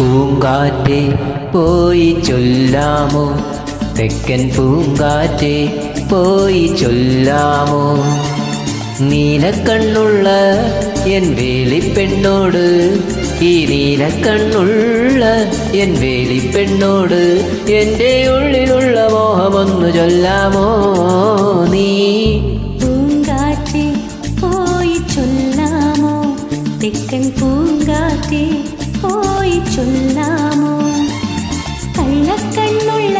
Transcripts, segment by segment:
പൂങ്കാറ്റെ പോയി ചൊല്ലാമോ? തെക്കൻ പൂങ്കാറ്റെ പോയി ചൊല്ലാമോ? നീലക്കണ്ണുള്ള എൻ വേലിപ്പെണ്ണോട് ഈ നീലക്കണ്ണുള്ള എൻ വേലിപ്പെണ്ണോട് എന്റെ ഉള്ളിലുള്ള മോഹമൊന്നു ചൊല്ലാമോ നീ? പൂങ്കാറ്റേ പോയി ചൊല്ലാമോ? തെക്കൻ പൂങ്കാറ്റേ പോയി ചൊല്ലാമോ കള്ളക്കണ്ണുള്ള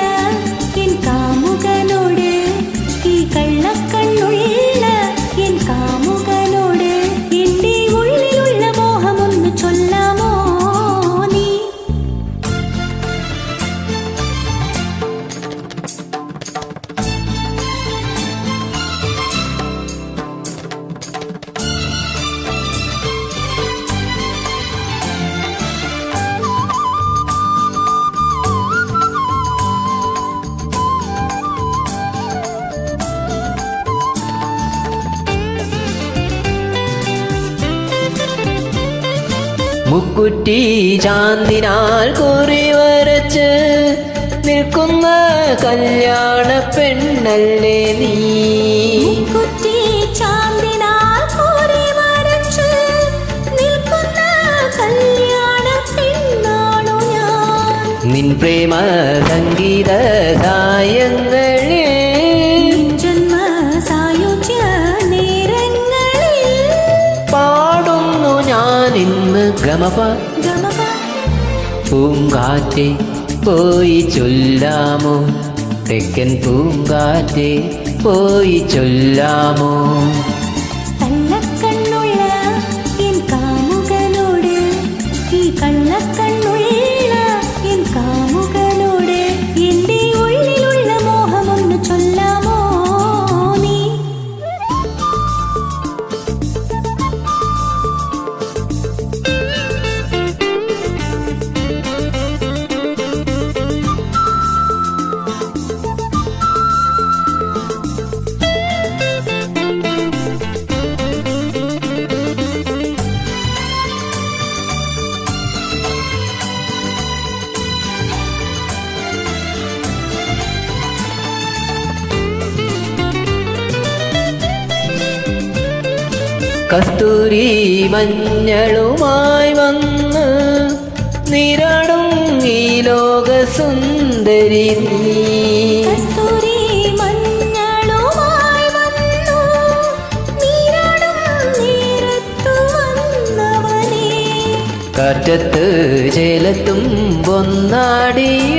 മുക്കുറ്റി ചാന്തിനാൽ കുറി വരച്ച് നിൽക്കുന്ന കല്യാണ പെണ്ണല്ലേ നീ? കുറ്റി ചാന്തിനാൽ കുറി വരച്ച് നിൽക്കുന്ന കല്യാണ പെണ്ണാണു ഞാൻ. നിൻ പ്രേമ സംഗീത സായങ്ങളിൽ ഇന്ന് ഗമപ ഗമപ പൂങ്കാറ്റെ പോയി ചൊല്ലാമോ തെക്കൻ പൂങ്കാറ്റെ പോയി ചൊല്ലാമോ കസ്തൂരി മഞ്ഞളുമായി വന്ന് നിരടും ഈ ലോകസുന്ദരി കസ്തൂരി മഞ്ഞളുമായി വന്നു നീരാടും നേരത്തു വന്നവനേ. കാറ്റത്ത് ചേലത്തും പൊന്നാടിയോ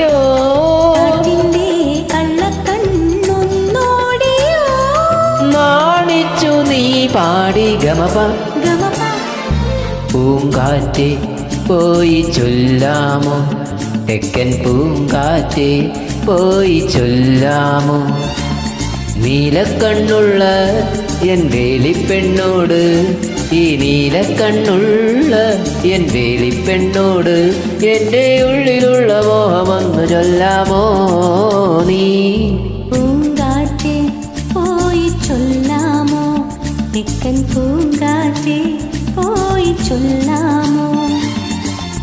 പാടി ഗമപ. പൂങ്കാറ്റെ പോയി ചൊല്ലാമോ? തെക്കൻ പൂങ്കാറ്റി പോയി ചൊല്ലാമോ? നീലക്കണ്ണുള്ള എൻ വേലിപ്പെണ്ണോട് ഈ നീലക്കണ്ണുള്ള എൻ വേലിപ്പെണ്ണോട് എന്റെ ഉള്ളിലുള്ള മോഹമങ്ങ് ചൊല്ലാമോ നീ? പോയി ചൊല്ലാമോ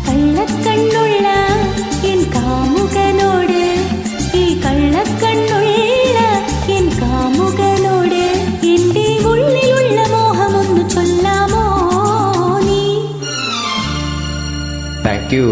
കള്ളക്കണ്ണുള്ള എൻ കാമുകനോട് ഈ കള്ളക്കണ്ണുള്ള എൻ കാമുകനോട് എന്റെ ഉള്ളിലുള്ള മോഹമൊന്ന് ചൊല്ലാമോ നീ താങ്ക് യു